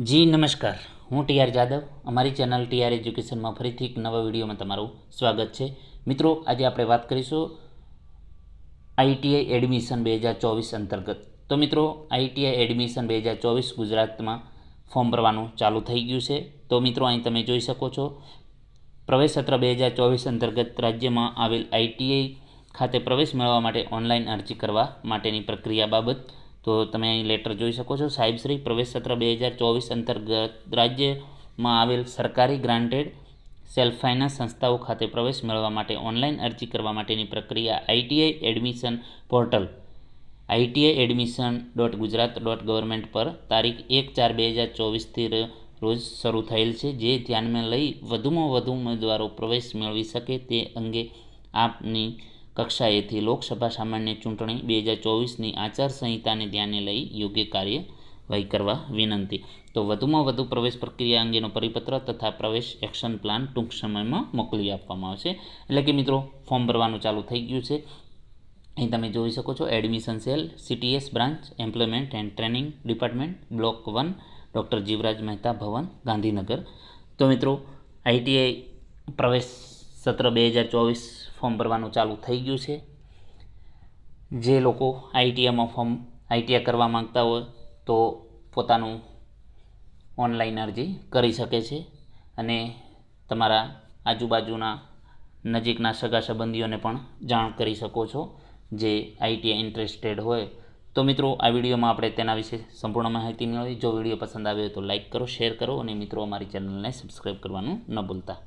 જી, નમસ્કાર. હું ટીઆર જાદવ. અમારી ચેનલ ટીઆર એજ્યુકેશનમાં ફરીથી એક નવા વિડીયોમાં તમારું સ્વાગત છે. મિત્રો, આજે આપણે વાત કરીશું આઈટીઆઈ એડમિશન બે હજાર ચોવીસ અંતર્ગત. તો મિત્રો આઈટીઆઈ એડમિશન બે હજાર ચોવીસ ગુજરાતમાં ફોર્મ ભરવાનું ચાલુ થઈ ગયું છે. તો મિત્રો, અહીં તમે જોઈ શકો છો, પ્રવેશ સત્ર બે હજાર ચોવીસ અંતર્ગત રાજ્યમાં આવેલ આઈટીઆઈ ખાતે પ્રવેશ મેળવવા માટે ઓનલાઈન અરજી કરવા માટેની પ્રક્રિયા બાબત તો તમે અહીં લેટર જોઈ શકો છો. સાહેબશ્રી પ્રવેશ સત્ર બે હજાર ચોવીસ અંતર્ગત રાજ્યમાં આવેલ સરકારી ગ્રાન્ટેડ સેલ્ફ ફાઇનાન્સ સંસ્થાઓ ખાતે પ્રવેશ મેળવવા માટે ઓનલાઈન અરજી કરવા માટેની પ્રક્રિયા ITI admission portal ITI admission dot Gujarat dot government પર તારીખ એક ચાર બે હજાર ચોવીસથી રોજ શરૂ થયેલ છે, જે ધ્યાનમાં લઈ વધુમાં વધુ ઉમેદવારો પ્રવેશ મેળવી શકે તે અંગે આપની કક્ષાએથી લોકસભા સામાન્ય ચૂંટણી બે હજાર ચોવીસની આચારસંહિતાને ધ્યાને લઈ યોગ્ય કાર્યવાહી કરવા વિનંતી. તો વધુમાં વધુ પ્રવેશ પ્રક્રિયા અંગેનો પરિપત્ર તથા પ્રવેશ એક્શન પ્લાન ટૂંક સમયમાં મોકલી આપવામાં આવશે. એટલે કે મિત્રો, ફોર્મ ભરવાનું ચાલુ થઈ ગયું છે. અહીં તમે જોઈ શકો છો, admission cell, CTS branch, employment and training department, block one, doctor Jivraj Mehta Bhavan, Gandhinagar. તો મિત્રો, આઈટીઆઈ પ્રવેશ સત્ર બે હજાર ચોવીસ ફોર્મ ભરવાનું ચાલુ થઈ ગયું છે. જે લોકો આઈટીઆઈમાં ફોર્મ, આઈટીઆઈ કરવા માંગતા હોય તો પોતાનું ઓનલાઈન અરજી કરી શકે છે અને તમારા આજુબાજુના નજીકના સગા સંબંધીઓને પણ જાણ કરી શકો છો જે આઈટીઆઈ ઇન્ટરેસ્ટેડ હોય. તો મિત્રો, આ વિડીયોમાં આપણે તેના વિશે સંપૂર્ણ માહિતી મેળવી. જો વીડિયો પસંદ આવ્યો તો લાઇક કરો, શેર કરો અને મિત્રો અમારી ચેનલને સબસ્ક્રાઈબ કરવાનું ન ભૂલતા.